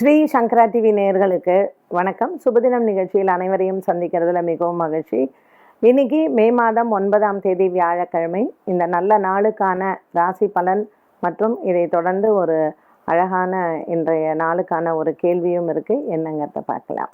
ஸ்ரீ சங்கரா TV நேர்களுக்கு வணக்கம். சுபதினம் நிகழ்ச்சியில் அனைவரையும் சந்திக்கிறதுல மிகவும் மகிழ்ச்சி. இன்னைக்கு மே மாதம் ஒன்பதாம் தேதி வியாழக்கிழமை. இந்த நல்ல நாளுக்கான ராசி பலன் மற்றும் இதை தொடர்ந்து ஒரு அழகான இன்றைய நாளுக்கான ஒரு கேள்வியும் இருக்கு. என்னங்கிறத பார்க்கலாம்.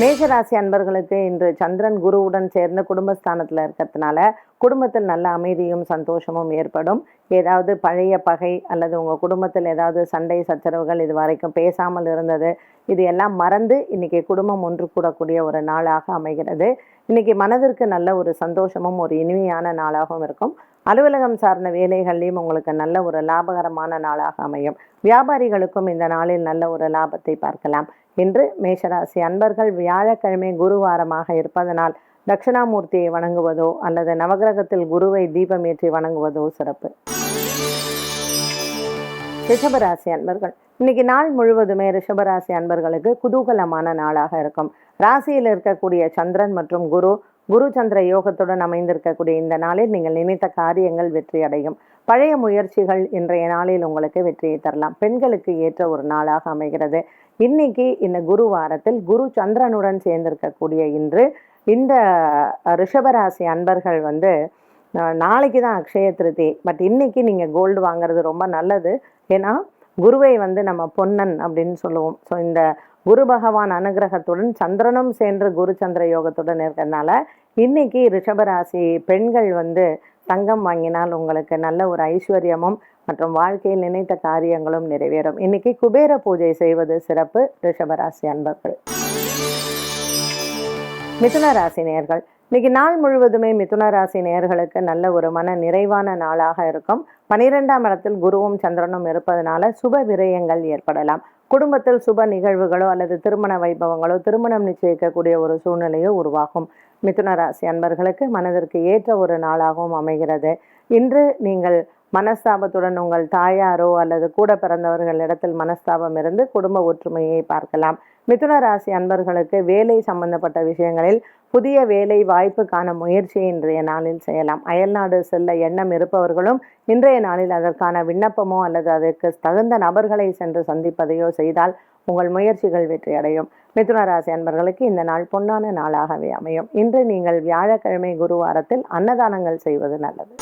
மேஷராசி அன்பர்களுக்கு இன்று சந்திரன் குருவுடன் சேர்ந்த குடும்பஸ்தானத்தில் இருக்கிறதுனால குடும்பத்தில் நல்ல அமைதியும் சந்தோஷமும் ஏற்படும். ஏதாவது பழைய பகை அல்லது உங்கள் குடும்பத்தில் ஏதாவது சண்டை சச்சரவுகள் இது வரைக்கும் பேசாமல் இருந்தது. இது எல்லாம் மறந்து இன்னைக்கு குடும்பம் ஒன்று கூடக்கூடிய ஒரு நாளாக அமைகிறது. இன்னைக்கு மனதிற்கு நல்ல ஒரு சந்தோஷமும் ஒரு இனிமையான நாளாகவும் இருக்கும். அலுவலகம் சார்ந்த வேலைகள்லையும் உங்களுக்கு நல்ல ஒரு லாபகரமான நாளாக அமையும். வியாபாரிகளுக்கும் இந்த நாளில் நல்ல ஒரு லாபத்தை பார்க்கலாம். இன்று மேஷராசி அன்பர்கள் வியாழக்கிழமை குருவாரமாக இருப்பதனால் தட்சிணாமூர்த்தியை வணங்குவதோ அல்லது நவகிரகத்தில் குருவை தீபமேற்றி வணங்குவதோ சிறப்பு. ரிஷபராசி அன்பர்கள் இன்னைக்கு நாள் முழுவதுமே ரிஷபராசி அன்பர்களுக்கு குதூகலமான நாளாக இருக்கும். ராசியில் இருக்கக்கூடிய சந்திரன் மற்றும் குரு குரு சந்திர யோகத்துடன் அமைந்திருக்கக்கூடிய இந்த நாளில் நீங்கள் நினைத்த காரியங்கள் வெற்றி அடையும். பழைய முயற்சிகள் இன்றைய நாளில் உங்களுக்கு வெற்றியை தரலாம். பெண்களுக்கு ஏற்ற ஒரு நாளாக அமைகிறது. இன்னைக்கு இந்த குரு வாரத்தில் குரு சந்திரனுடன் சேர்ந்திருக்கக்கூடிய இன்று இந்த ரிஷபராசி அன்பர்கள் வந்து நாளைக்கு தான் அக்ஷய திருதி. பட் இன்னைக்கு நீங்கள் கோல்டு வாங்குறது ரொம்ப நல்லது. ஏன்னா குருவை வந்து நம்ம பொன்னன் அப்படின்னு சொல்லுவோம். ஸோ இந்த குரு பகவான் அனுகிரகத்துடன் சந்திரனும் சேர்ந்து குரு சந்திர யோகத்துடன் இருக்கிறதுனால இன்னைக்கு ரிஷபராசி பெண்கள் வந்து தங்கம் வாங்கினால் உங்களுக்கு நல்ல ஒரு ஐஸ்வர்யமும் மற்றும் வாழ்க்கையில் நினைத்த காரியங்களும் நிறைவேறும். இன்னைக்கு குபேர பூஜை செய்வது சிறப்பு. ரிஷபராசி அன்பர்கள். மிதுன ராசி நேர்கள் இன்னைக்கு நாள் முழுவதுமே மிதுன ராசி நேர்களுக்கு நல்ல ஒரு மன நிறைவான நாளாக இருக்கும். பனிரெண்டாம் இடத்தில் குருவும் சந்திரனும் இருப்பதனால சுப விரயங்கள் ஏற்படலாம். குடும்பத்தில் சுப நிகழ்வுகளோ அல்லது திருமண வைபவங்களோ திருமணம் நிச்சயிக்கக்கூடிய ஒரு சூழ்நிலையோ உருவாகும். மிதுன ராசி அன்பர்களுக்கு மனதிற்கு ஏற்ற ஒரு நாளாகவும் அமைகிறது. இன்று நீங்கள் மனஸ்தாபத்துடன் உங்கள் தாயாரோ அல்லது கூட பிறந்தவர்களிடத்தில் மனஸ்தாபம் இருந்து குடும்ப ஒற்றுமையை பார்க்கலாம். மிதுன ராசி அன்பர்களுக்கு வேலை சம்பந்தப்பட்ட விஷயங்களில் புதிய வேலை வாய்ப்புக்கான முயற்சியை இன்றைய நாளில் செய்யலாம். அயல்நாடு செல்ல எண்ணம் இருப்பவர்களும் இன்றைய நாளில் அதற்கான விண்ணப்பமோ அல்லது அதற்கு தகுந்த நபர்களை சென்று சந்திப்பதையோ செய்தால் உங்கள் முயற்சிகள் வெற்றி அடையும் மிதுன ராசி அன்பர்களுக்கு இந்த நாள் பொன்னான நாளாகவே அமையும். இன்று நீங்கள் வியாழக்கிழமை குருவாரத்தில் அன்னதானங்கள் செய்வது நல்லது.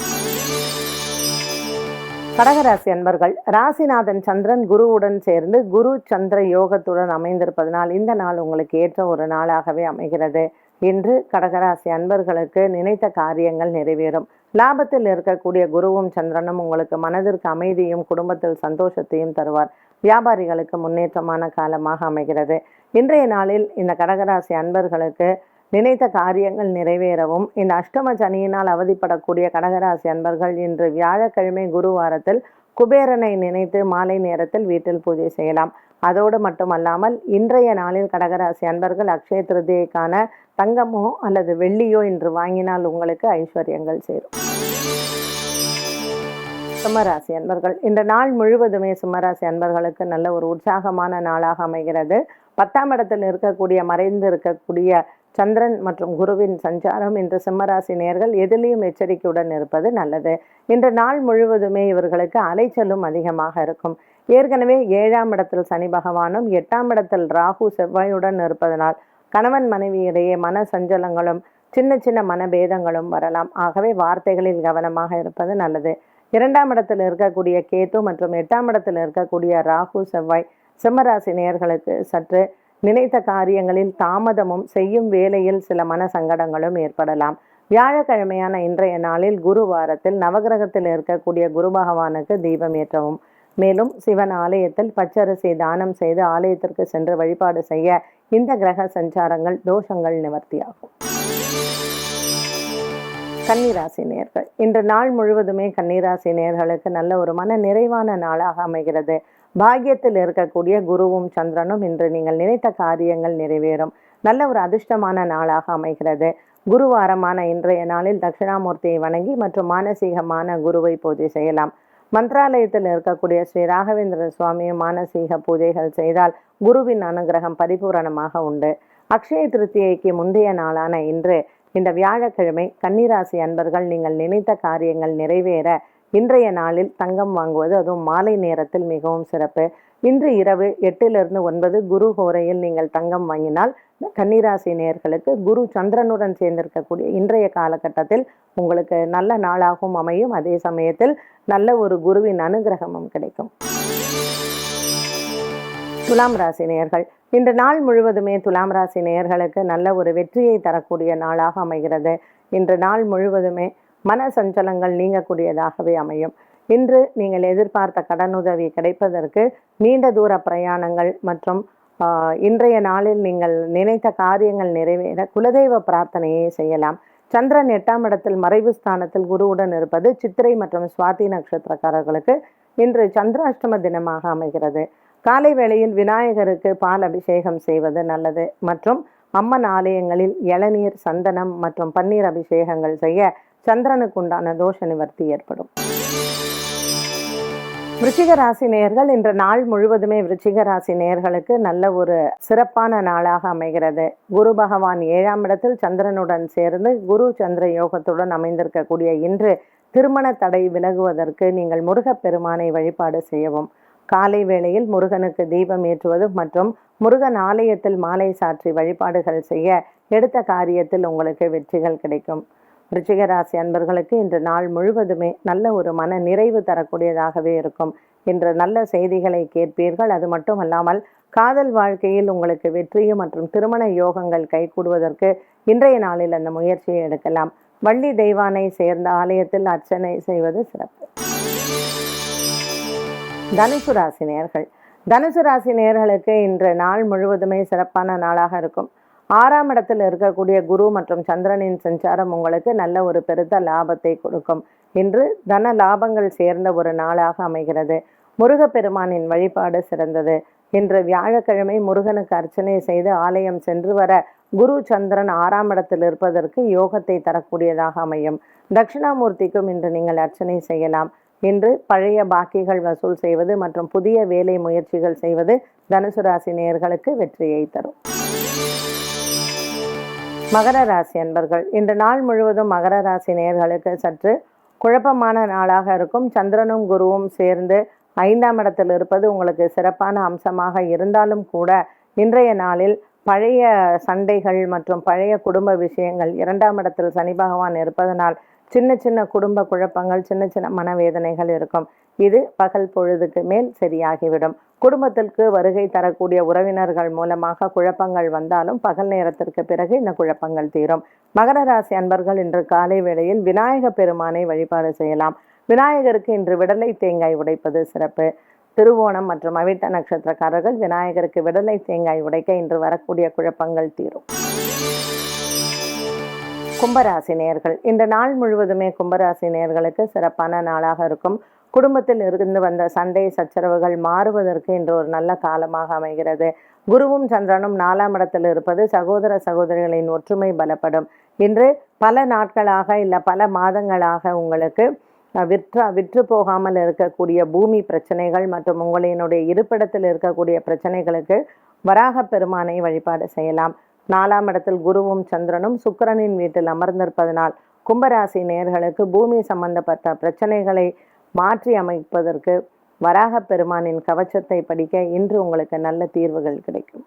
கடகராசி அன்பர்கள் ராசிநாதன் சந்திரன் குருவுடன் சேர்ந்து குரு சந்திர யோகத்துடன் அமைந்திருப்பதனால் இந்த நாள் உங்களுக்கு ஏற்ற ஒரு நாளாகவே அமைகிறது. இன்று கடகராசி அன்பர்களுக்கு நினைத்த காரியங்கள் நிறைவேறும். லாபத்தில் இருக்கக்கூடிய குருவும் சந்திரனும் உங்களுக்கு மனதிற்கு அமைதியும் குடும்பத்தில் சந்தோஷத்தையும் தருவார். வியாபாரிகளுக்கு முன்னேற்றமான காலமாக அமைகிறது. இன்றைய நாளில் இந்த கடகராசி அன்பர்களுக்கு நினைத்த காரியங்கள் நிறைவேறவும். இந்த அஷ்டம சனியினால் அவதிப்படக்கூடிய கடகராசி அன்பர்கள் இன்று வியாழக்கிழமை குருவாரத்தில் குபேரனை நினைத்து மாலை நேரத்தில் வீட்டில் பூஜை செய்யலாம். அதோடு மட்டுமல்லாமல் இன்றைய நாளில் கடகராசி அன்பர்கள் அக்ஷய திருதியைக்கான தங்கமோ அல்லது வெள்ளியோ இன்று வாங்கினால் உங்களுக்கு ஐஸ்வர்யங்கள் சேரும். சிம்மராசி அன்பர்கள் இந்த நாள் முழுவதுமே சிம்மராசி அன்பர்களுக்கு நல்ல ஒரு உற்சாகமான நாளாக அமைகிறது. பத்தாம் இடத்தில் இருக்கக்கூடிய மறைந்து இருக்கக்கூடிய சந்திரன் மற்றும் குருவின் சஞ்சாரம் இன்று சிம்மராசி நேர்கள் எதிலையும் எச்சரிக்கையுடன் இருப்பது நல்லது. இன்று நாள் முழுவதுமே இவர்களுக்கு அலைச்சலும் அதிகமாக இருக்கும். ஏற்கனவே ஏழாம் இடத்தில் சனி பகவானும் எட்டாம் இடத்தில் ராகு செவ்வாயுடன் இருப்பதனால் கணவன் மனைவி இடையே மன சஞ்சலங்களும் சின்ன சின்ன மனபேதங்களும் வரலாம். ஆகவே வார்த்தைகளில் கவனமாக இருப்பது நல்லது. இரண்டாம் இடத்தில் இருக்கக்கூடிய கேத்து மற்றும் எட்டாம் இடத்தில் இருக்கக்கூடிய ராகு செவ்வாய் சிம்மராசி நேர்களுக்கு சற்று நினைத்த காரியங்களில் தாமதமும் செய்யும் வேலையில் சில மன சங்கடங்களும் ஏற்படலாம். வியாழக்கிழமையான இன்றைய நாளில் குரு வாரத்தில் நவகிரகத்தில் இருக்கக்கூடிய குரு பகவானுக்கு தீபம் ஏற்றவும். மேலும் சிவன் ஆலயத்தில் பச்சரிசி தானம் செய்து ஆலயத்திற்கு சென்று வழிபாடு செய்ய இந்த கிரக சஞ்சாரங்கள் தோஷங்கள் நிவர்த்தியாகும். கன்னிராசி நேர்கள். இன்று நாள் முழுவதுமே கன்னிராசி நேர்களுக்கு நல்ல ஒரு மன நிறைவான நாளாக அமைகிறது. பாக்கியத்தில் இருக்கக்கூடிய குருவும் சந்திரனும் இன்று நீங்கள் நினைத்த காரியங்கள் நிறைவேறும். நல்ல ஒரு அதிர்ஷ்டமான நாளாக அமைகிறது. குருவாரமான இன்றைய நாளில் தட்சிணாமூர்த்தியை வணங்கி மற்றும் மானசீகமான குருவை பூஜை செய்யலாம். மந்திராலயத்தில் இருக்கக்கூடிய ஸ்ரீ ராகவேந்திர சுவாமியும் மானசீக பூஜைகள் செய்தால் குருவின் அனுகிரகம் பரிபூரணமாக உண்டு. அக்ஷய திருத்தியைக்கு முந்தைய நாளான இன்று இந்த வியாழக்கிழமை கன்னிராசி அன்பர்கள் நீங்கள் நினைத்த காரியங்கள் நிறைவேற இன்றைய நாளில் தங்கம் வாங்குவது அதுவும் மாலை நேரத்தில் மிகவும் சிறப்பு. இன்று இரவு எட்டிலிருந்து ஒன்பது குரு ஹோரையில் நீங்கள் தங்கம் வாங்கினால் கன்னிராசி நேர்களுக்கு குரு சந்திரனுடன் சேர்ந்திருக்கக்கூடிய இன்றைய காலகட்டத்தில் உங்களுக்கு நல்ல நாளாகவும் அமையும். அதே சமயத்தில் நல்ல ஒரு குருவின் அனுகிரகமும் கிடைக்கும். துலாம் ராசி நேயர்கள் இன்று நாள் முழுவதுமே துலாம் ராசி நேயர்களுக்கு நல்ல ஒரு வெற்றியை தரக்கூடிய நாளாக அமைகிறது. இன்று நாள் முழுவதுமே மன சஞ்சலங்கள் நீங்கக்கூடியதாகவே அமையும். இன்று நீங்கள் எதிர்பார்த்த கடனுதவி கிடைப்பதற்கு நீண்ட தூர பிரயாணங்கள் மற்றும் ஆஹ், இன்றைய நாளில் நீங்கள் நினைத்த காரியங்கள் நிறைவேற குலதெய்வ பிரார்த்தனையை செய்யலாம். சந்திரன் எட்டாம் இடத்தில் மறைவு ஸ்தானத்தில் குருவுடன் இருப்பது சித்திரை மற்றும் சுவாதி நட்சத்திரக்காரர்களுக்கு இன்று சந்திராஷ்டம தினமாக அமைகிறது. காலை வேளையில் விநாயகருக்கு பால் அபிஷேகம் செய்வது நல்லது மற்றும் அம்மன் ஆலயங்களில் இளநீர் சந்தனம் மற்றும் பன்னீர் அபிஷேகங்கள் செய்ய சந்திரனுக்கு உண்டான தோஷ நிவர்த்தி ஏற்படும். விருச்சிக ராசி நேயர்கள் இன்று நாள் முழுவதுமே விருச்சிக ராசி நேயர்களுக்கு நல்ல ஒரு சிறப்பான நாளாக அமைகிறது. குரு பகவான் ஏழாம் இடத்தில் சந்திரனுடன் சேர்ந்து குரு சந்திர யோகத்துடன் அமைந்திருக்கக்கூடிய இன்று திருமண தடை விலகுவதற்கு நீங்கள் முருகப்பெருமானை வழிபாடு செய்யவும் காலை வேளையில் முருகனுக்கு தீபம் ஏற்றுவது மற்றும் முருகன் ஆலயத்தில் மாலை சாற்றி வழிபாடுகள் செய்ய எடுத்த காரியத்தில் உங்களுக்கு வெற்றிகள் கிடைக்கும். ரிச்சிகராசி அன்பர்களுக்கு இன்று நாள் முழுவதுமே நல்ல ஒரு மன நிறைவு தரக்கூடியதாகவே இருக்கும். இன்று நல்ல செய்திகளை கேட்பீர்கள். அது மட்டுமல்லாமல் காதல் வாழ்க்கையில் உங்களுக்கு வெற்றியும் மற்றும் திருமண யோகங்கள் கைகூடுவதற்கு இன்றைய நாளில் அந்த முயற்சியை எடுக்கலாம். வள்ளி தெய்வானை சேர்ந்த ஆலயத்தில் அர்ச்சனை செய்வது சிறப்பு. தனுசு ராசி நேர்கள். தனுசு ராசி நேர்களுக்கு இன்று நாள் முழுவதுமே சிறப்பான நாளாக இருக்கும். ஆறாம் இடத்தில் இருக்கக்கூடிய குரு மற்றும் சந்திரனின் சஞ்சாரம் உங்களுக்கு நல்ல ஒரு பெருத்த லாபத்தை கொடுக்கும் இன்று தன லாபங்கள் சேர்ந்த ஒரு நாளாக அமைகிறது. முருகப்பெருமானின் வழிபாடு சிறந்தது. இன்று வியாழக்கிழமை முருகனுக்கு அர்ச்சனை செய்து ஆலயம் சென்று வர குரு சந்திரன் ஆறாம் இடத்தில் இருப்பதற்கு யோகத்தை தரக்கூடியதாக அமையும். தட்சிணாமூர்த்திக்கும் இன்று நீங்கள் அர்ச்சனை செய்யலாம். இன்று பழைய பாக்கிகள் வசூல் செய்வது மற்றும் புதிய வேலை முயற்சிகள் செய்வது தனுசு ராசி நேயர்களுக்கு வெற்றியை தரும். மகர ராசி அன்பர்கள் இன்று நாள் முழுவதும் மகர ராசி நேயர்களுக்கு சற்று குழப்பமான நாளாக இருக்கும். சந்திரனும் குருவும் சேர்ந்து ஐந்தாம் இடத்தில் இருப்பது உங்களுக்கு சிறப்பான அம்சமாக இருந்தாலும் கூட இன்றைய நாளில் பழைய சண்டைகள் மற்றும் பழைய குடும்ப விஷயங்கள் இரண்டாம் இடத்தில் சனி பகவான் இருப்பதனால் சின்ன சின்ன குடும்ப குழப்பங்கள் சின்ன சின்ன மனவேதனைகள் இருக்கும். இது பகல் பொழுதுக்கு மேல் சரியாகிவிடும். குடும்பத்திற்கு வருகை தரக்கூடிய உறவினர்கள் மூலமாக குழப்பங்கள் வந்தாலும் பகல் நேரத்திற்கு பிறகு இந்த குழப்பங்கள் தீரும். மகர ராசி அன்பர்கள் இன்று காலை வேளையில் விநாயக பெருமானை வழிபாடு செய்யலாம். விநாயகருக்கு இன்று விடலை தேங்காய் உடைப்பது சிறப்பு. திருவோணம் மற்றும் அவிட்ட நட்சத்திரக்காரர்கள் விநாயகருக்கு விடலை தேங்காய் உடைக்க இன்று வரக்கூடிய குழப்பங்கள் தீரும். கும்பராசி நேர்கள் இந்த நாள் முழுவதுமே கும்பராசி நேர்களுக்கு சிறப்பான நாளாக இருக்கும். குடும்பத்தில் இருந்து வந்த சண்டை சச்சரவுகள் மாறுவதற்கு இன்று ஒரு நல்ல காலமாக அமைகிறது. குருவும் சந்திரனும் நாலாம் இடத்தில் இருப்பது சகோதர சகோதரிகளின் ஒற்றுமை பலப்படும். இன்று பல நாட்களாக இல்லை பல மாதங்களாக உங்களுக்கு அஹ், விற்ற விற்று போகாமல் இருக்கக்கூடிய பூமி பிரச்சனைகள் மற்றும் உங்களினுடைய இருப்பிடத்தில் இருக்கக்கூடிய பிரச்சனைகளுக்கு வராக பெருமானை வழிபாடு செய்யலாம். நாலாம் இடத்தில் குருவும் சந்திரனும் சுக்கிரனின் வீட்டில் அமர்ந்திருப்பதனால் கும்பராசி நேயர்களுக்கு பூமி சம்பந்தப்பட்ட பிரச்சனைகளை மாற்றி அமைப்பதற்கு வராக பெருமானின் கவச்சத்தை படிக்க இன்று உங்களுக்கு நல்ல தீர்வுகள் கிடைக்கும்.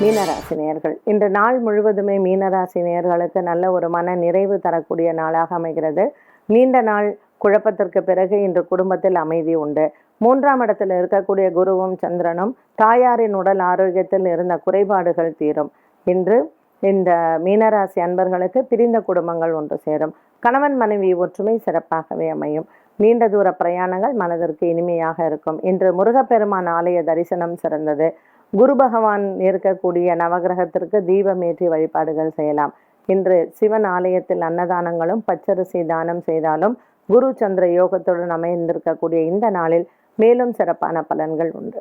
மீனராசி நேயர்கள் இன்று நாள் முழுவதுமே மீனராசி நேயர்களுக்கு நல்ல ஒரு மன நிறைவு தரக்கூடிய நாளாக அமைகிறது. நீண்ட நாள் குழப்பத்திற்கு பிறகு இன்று குடும்பத்தில் அமைதி உண்டு. மூன்றாம் இடத்தில் இருக்கக்கூடிய குருவும் சந்திரனும் தாயாரின் உடல் ஆரோக்கியத்தில் இருந்த குறைபாடுகள் தீரும். இன்று இந்த மீனராசி அன்பர்களுக்கு பிரிந்த குடும்பங்கள் ஒன்று சேரும். கணவன் மனைவி ஒற்றுமை சிறப்பாகவே அமையும். நீண்ட தூர பிரயாணங்கள் மனதிற்கு இனிமையாக இருக்கும். இன்று முருகப்பெருமான் ஆலய தரிசனம் சிறந்தது. குரு பகவான் இருக்கக்கூடிய நவகிரகத்திற்கு தீபமேற்றி வழிபாடுகள் செய்யலாம். இன்று சிவன் ஆலயத்தில் அன்னதானங்களும் பச்சரிசி தானம் செய்தாலும் குரு சந்திர யோகத்துடன் அமைந்திருக்கக்கூடிய இந்த நாளில் மேலும் சிறப்பான பலன்கள் உண்டு.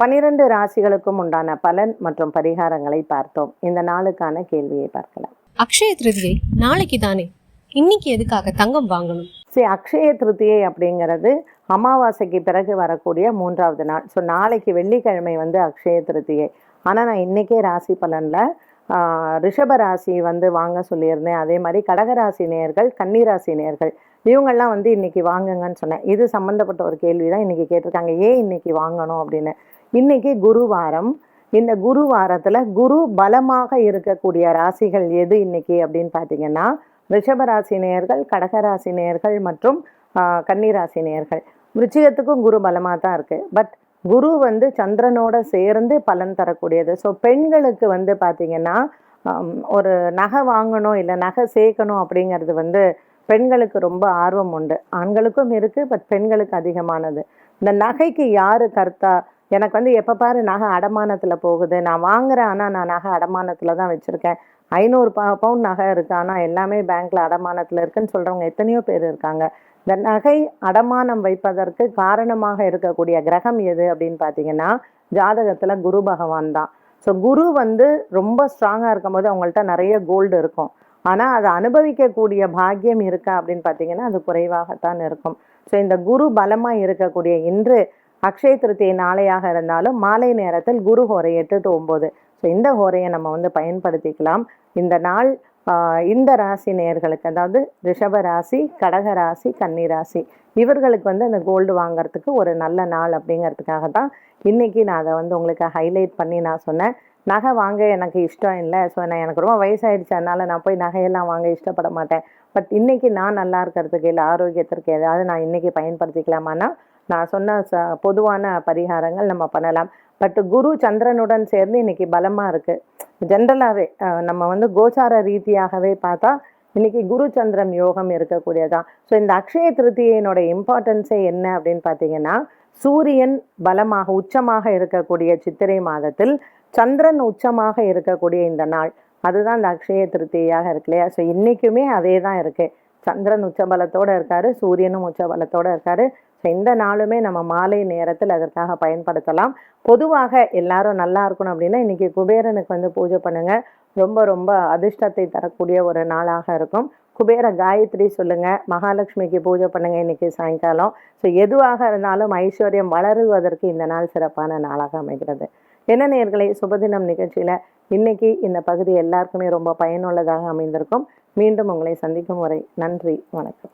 பனிரெண்டு ராசிகளுக்கும் உண்டான பலன் மற்றும் பரிகாரங்களை பார்த்தோம். இந்த நாளுக்கான கேள்வியை பார்க்கலாம். அக்ஷய திருதியை நாளைக்கு தானே? இன்னைக்கு எதுக்காக தங்கம் வாங்கணும்? சரி அக்ஷய திருத்தியை அப்படிங்கிறது அமாவாசைக்கு பிறகு வரக்கூடிய மூன்றாவது நாள். ஸோ நாளைக்கு வெள்ளிக்கிழமை வந்து அக்ஷய திருத்தியை ஆனால் நான் இன்னைக்கே ராசி பலனில் ஆஹ் ரிஷபராசி வந்து வாங்க சொல்லியிருந்தேன். அதே மாதிரி கடகராசி நேயர்கள் கன்னிராசி நேயர்கள். இவங்கெல்லாம் வந்து இன்னைக்கு வாங்குங்கன்னு சொன்னேன். இது சம்மந்தப்பட்ட ஒரு கேள்வி தான் இன்றைக்கி கேட்டிருக்காங்க. ஏன் இன்னைக்கு வாங்கணும் அப்படின்னு? இன்றைக்கி குருவாரம் இந்த குரு வாரத்தில் குரு பலமாக இருக்கக்கூடிய ராசிகள் எது இன்னைக்கு அப்படின்னு பார்த்தீங்கன்னா ரிஷபராசி நேயர்கள் கடகராசி நேயர்கள் மற்றும் கன்னிராசி நேயர்கள். விருச்சிகத்துக்கும் குரு பலமாக தான் இருக்குது பட் குரு வந்து சந்திரனோட சேர்ந்து பலன் தரக்கூடியது. ஸோ பெண்களுக்கு வந்து பார்த்திங்கன்னா ஒரு நகை வாங்கணும் இல்லை நகை சேர்க்கணும் அப்படிங்கிறது வந்து பெண்களுக்கு ரொம்ப ஆர்வம் உண்டு. ஆண்களுக்கும் இருக்கு பட் பெண்களுக்கு அதிகமானது. இந்த நகைக்கு யாரு கர்த்தா? எனக்கு வந்து எப்போ பாரு நகை அடமானத்தில் போகுது. நான் வாங்குறேன் ஆனால் நான் நகை அடமானத்தில் தான் வச்சுருக்கேன். ஐநூறு ப பவுன் நகை இருக்குது ஆனால் எல்லாமே பேங்க்கில் அடமானத்தில் இருக்குன்னு சொல்கிறவங்க எத்தனையோ பேர் இருக்காங்க. இந்த நகை அடமானம் வைப்பதற்கு காரணமாக இருக்கக்கூடிய கிரகம் எது அப்படின்னு பார்த்தீங்கன்னா ஜாதகத்தில் குரு பகவான் தான். ஸோ குரு வந்து ரொம்ப ஸ்ட்ராங்காக இருக்கும்போது அவங்கள்ட்ட நிறைய கோல்டு இருக்கும். ஆனால் அதை அனுபவிக்கக்கூடிய பாக்கியம் இருக்கா அப்படின்னு பார்த்தீங்கன்னா அது குறைவாகத்தான் இருக்கும். ஸோ இந்த குரு பலமாக இருக்கக்கூடிய இன்று அக்ஷய திருத்தியை நாளையாக இருந்தாலும் மாலை நேரத்தில் குரு ஹோரை எட்டு டு ஒம்பது. ஸோ இந்த ஹோரையை நம்ம வந்து பயன்படுத்திக்கலாம். இந்த நாள் இந்த ராசி நேயர்களுக்கு அதாவது ரிஷப ராசி கடக ராசி கன்னி ராசி இவர்களுக்கு வந்து அந்த கோல்டு வாங்குறதுக்கு ஒரு நல்ல நாள் அப்படிங்கிறதுக்காக தான் இன்றைக்கி நான் அதை வந்து உங்களுக்கு ஹைலைட் பண்ணி நான் சொன்னேன். நகை வாங்க எனக்கு இஷ்டம் இல்லை. ஸோ நான் எனக்கு ரொம்ப வயசாகிடுச்சு அதனால் நான் போய் நகையெல்லாம் வாங்க இஷ்டப்பட மாட்டேன். பட் இன்றைக்கி நான் நல்லா இருக்கிறதுக்கு இல்லை ஆரோக்கியத்திற்கு ஏதாவது நான் இன்றைக்கி பயன்படுத்திக்கலாமான்னா நான் சொன்ன ச பொதுவான பரிகாரங்கள் நம்ம பண்ணலாம். பட் குரு சந்திரனுடன் சேர்ந்து இன்னைக்கு பலமாக இருக்குது ஜென்ரலாகவே நம்ம வந்து கோச்சார ரீதியாகவே பார்த்தா இன்னைக்கு குரு சந்திரன் யோகம் இருக்கக்கூடியதான் ஸோ இந்த அக்ஷய திருத்தியினோட இம்பார்ட்டன்ஸே என்ன அப்படின்னு பார்த்தீங்கன்னா சூரியன் பலமாக உச்சமாக இருக்கக்கூடிய சித்திரை மாதத்தில் சந்திரன் உச்சமாக இருக்கக்கூடிய இந்த நாள் அதுதான் இந்த அக்ஷய திருத்தியாக இருக்கு இல்லையா? ஸோ இன்றைக்குமே அதே தான் இருக்குது சந்திரன் உச்சபலத்தோடு இருக்காரு சூரியனும் உச்சபலத்தோடு இருக்காரு. ஸோ இந்த நாளுமே நம்ம மாலை நேரத்தில் அதற்காக பயன்படுத்தலாம். பொதுவாக எல்லாரும் நல்லா இருக்கணும் அப்படின்னா இன்றைக்கி குபேரனுக்கு வந்து பூஜை பண்ணுங்கள் ரொம்ப ரொம்ப அதிர்ஷ்டத்தை தரக்கூடிய ஒரு நாளாக இருக்கும். குபேர காயத்ரி சொல்லுங்கள் மகாலட்சுமிக்கு பூஜை பண்ணுங்கள் இன்னைக்கு சாயங்காலம். ஸோ எதுவாக இருந்தாலும் ஐஸ்வர்யம் வளருவதற்கு இந்த நாள் சிறப்பான நாளாக அமைகிறது. என்ன நேர்களை சுபதினம் நிகழ்ச்சியில் இன்னைக்கு இந்த பகுதி எல்லாருக்குமே ரொம்ப பயனுள்ளதாக அமைந்திருக்கும். மீண்டும் உங்களை சந்திக்கும் வரை நன்றி வணக்கம்.